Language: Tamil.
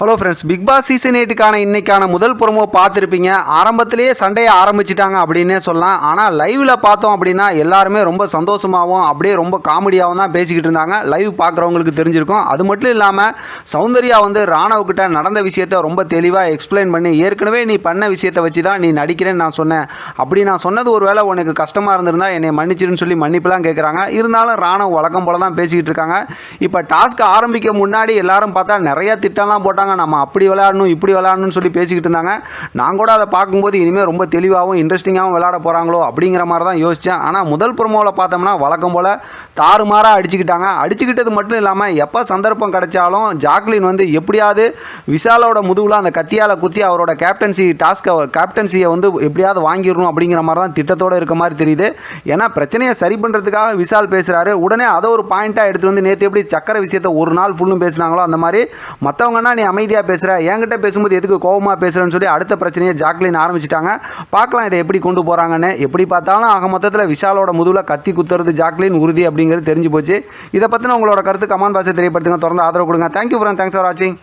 Hello friends big boss season எயிட்டுக்கான இன்னைக்கான முதல் ப்ரோமோ பார்த்துருப்பீங்க. ஆரம்பத்திலேயே சண்டையை ஆரம்பிச்சிட்டாங்க அப்படின்னே சொல்லலாம். ஆனால் லைவில் பார்த்தோம் அப்படின்னா எல்லாருமே ரொம்ப சந்தோஷமாகவும் அப்படியே ரொம்ப காமெடியாகவும் தான் பேசிக்கிட்டு இருந்தாங்க. லைவ் பார்க்குறவங்களுக்கு தெரிஞ்சிருக்கும். அது மட்டும் இல்லாமல் சௌந்தர்யா வந்து ராணவக்கிட்ட நடந்த விஷயத்த ரொம்ப தெளிவாக எக்ஸ்பிளைன் பண்ணி ஏற்கனவே நீ பண்ண விஷயத்தை வச்சு தான் நீ நடிக்கிறேன்னு நான் சொன்னேன். அப்படி நான் சொன்னது ஒரு வேளை உனக்கு கஷ்டமாக இருந்திருந்தா என்னை மன்னிச்சிருன்னு சொல்லி மன்னிப்புலாம் கேட்குறாங்க இருந்தாலும் ராணவ் வழக்கம் போல தான் பேசிக்கிட்டு இருக்காங்க. இப்போ டாஸ்க் ஆரம்பிக்க முன்னாடி எல்லாரும் பார்த்தா நிறைய திட்டம்லாம் போட்டாங்க. நம்ம அப்படி விளையாடணும் இப்படி விளையாடணும்னு சொல்லி பேசிக்கிட்டு இருந்தாங்க. நான் கூட அதை பார்க்கும்போது இனிமேல் ரொம்ப தெளிவாகவும் இன்ட்ரெஸ்டிங்காகவும் விளையாட போகிறாங்களோ அப்படிங்கிற மாதிரி தான் யோசித்தேன் ஆனால் முதல் ப்ரோமோவில் பார்த்தோம்னா வழக்கம் போல் தாறுமாறாக அடிச்சுக்கிட்டாங்க. அடிச்சுக்கிட்டது மட்டும் இல்லாமல் எப்போ சந்தர்ப்பம் கிடைச்சாலும் ஜாக்லின் வந்து எப்படியாவது விஷாலோட முதுகில் அந்த கத்தியால் குத்தி அவரோட கேப்டன்சி டாஸ்க்கை கேப்டன்சியை வந்து எப்படியாவது வாங்கிடணும் அப்படிங்கிற மாதிரி தான் திட்டத்தோடு இருக்க மாதிரி தெரியுது. ஏன்னா பிரச்சனையை சரி பண்ணுறதுக்காக விஷால் பேசுகிறாரு உடனே அதை ஒரு பாயிண்ட்டாக எடுத்துகிட்டு வந்து நேற்று எப்படி சக்கரை விஷயத்தை ஒரு நாள் ஃபுல்லும் பேசுனாங்களோ அந்த மாதிரி மற்றவங்கன்னா நீ அமைதியாக பேசுகிற என்கிட்ட பேசும்போது எதுக்கு கோபமாக பேசுகிறேன்னு சொல்லி அடுத்த பிரச்சனையை ஜாக்லின் ஆரம்பிச்சிட்டாங்க. பார்க்கலாம் இதை எப்படி கொண்டு போகிறாங்கன்னு எப்படி பார்த்தாலும் ஆக மொத்தத்தில் விஷாலோட முதுவில் கத்தி குத்துறது ஜாக்லின் உறுதி அப்படிங்கிறது தெரிஞ்சு போச்சு. இதை பற்றின உங்களோட கருத்து கமெண்ட் பாசை தெரியப்படுத்துங்க. தொடர்ந்து ஆதரவு கொடுங்க. தேங்க்யூ ஃப்ரெண்ட் தேங்க்ஸ் ஃபார் வாட்சிங்